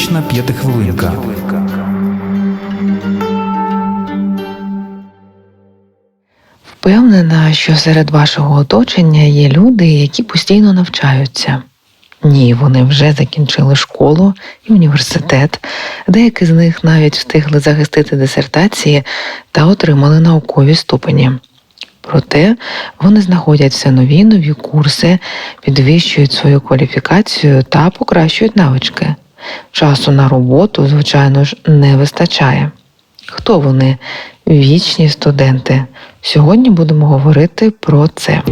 Психотерапевтична п'ятихвилинка. Впевнена, що серед вашого оточення є люди, які постійно навчаються. Ні, вони вже закінчили школу і університет, деякі з них навіть встигли захистити дисертації та отримали наукові ступені. Проте вони знаходять все нові нові курси, підвищують свою кваліфікацію та покращують навички. Часу на роботу, звичайно ж, не вистачає. Хто вони? Вічні студенти. Сьогодні будемо говорити про це.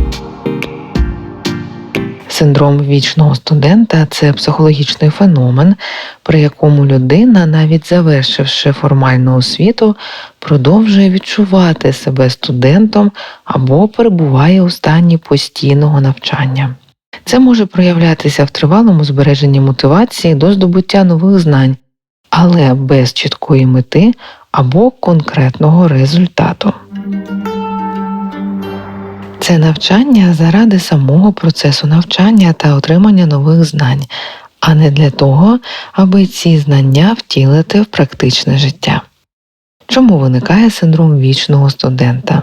Синдром вічного студента це психологічний феномен, при якому людина, навіть завершивши формальну освіту, продовжує відчувати себе студентом або перебуває у стані постійного навчання. Це може проявлятися в тривалому збереженні мотивації до здобуття нових знань, але без чіткої мети або конкретного результату. Це навчання заради самого процесу навчання та отримання нових знань, а не для того, аби ці знання втілити в практичне життя. Чому виникає синдром вічного студента?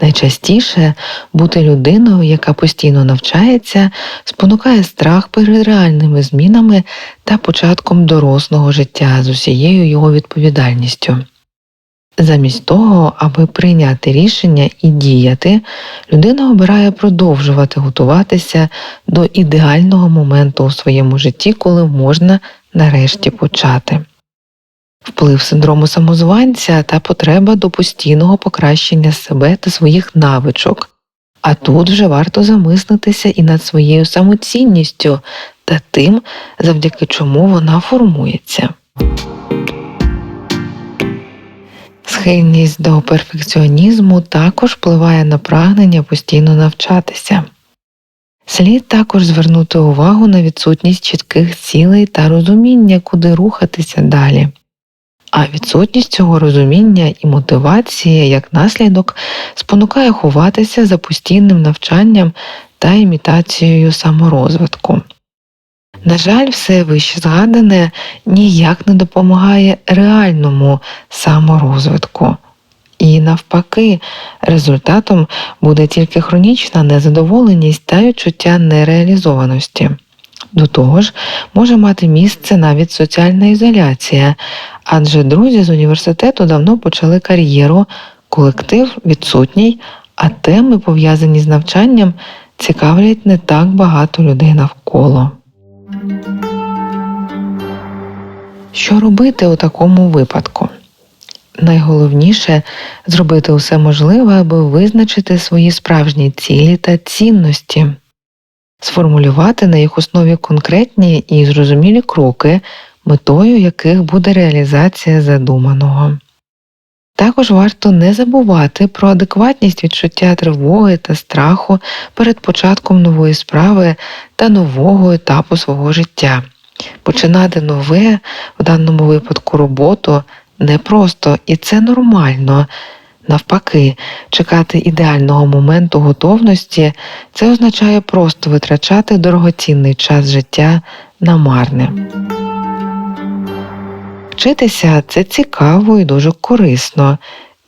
Найчастіше бути людиною, яка постійно навчається, спонукає страх перед реальними змінами та початком дорослого життя з усією його відповідальністю. Замість того, аби прийняти рішення і діяти, людина обирає продовжувати готуватися до ідеального моменту у своєму житті, коли можна нарешті почати. Вплив синдрому самозванця та потреба до постійного покращення себе та своїх навичок. А тут вже варто замислитися і над своєю самоцінністю та тим, завдяки чому вона формується. Схильність до перфекціонізму також впливає на прагнення постійно навчатися. Слід також звернути увагу на відсутність чітких цілей та розуміння, куди рухатися далі. А відсутність цього розуміння і мотивації як наслідок спонукає ховатися за постійним навчанням та імітацією саморозвитку. На жаль, все вище згадане ніяк не допомагає реальному саморозвитку. І навпаки, результатом буде тільки хронічна незадоволеність та відчуття нереалізованості. До того ж, може мати місце навіть соціальна ізоляція, адже друзі з університету давно почали кар'єру, колектив відсутній, а теми, пов'язані з навчанням, цікавлять не так багато людей навколо. Що робити у такому випадку? Найголовніше зробити усе можливе, аби визначити свої справжні цілі та цінності, сформулювати на їх основі конкретні і зрозумілі кроки, метою яких буде реалізація задуманого. Також варто не забувати про адекватність відчуття тривоги та страху перед початком нової справи та нового етапу свого життя. Починати нове, в даному випадку роботу, непросто і це нормально. Навпаки, чекати ідеального моменту готовності це означає просто витрачати дорогоцінний час життя на марне. Вчитися це цікаво і дуже корисно,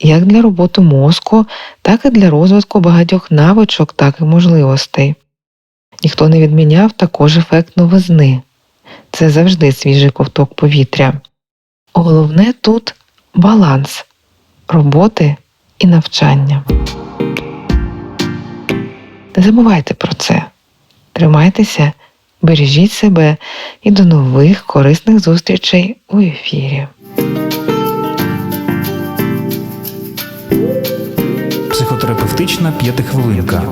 як для роботи мозку, так і для розвитку багатьох навичок, так і можливостей. Ніхто не відміняв також ефект новизни це завжди свіжий ковток повітря. Головне тут баланс роботи і навчання. Не забувайте про це. Тримайтеся, бережіть себе і до нових корисних зустрічей у ефірі. Психотерапевтична п'ятихвилинка.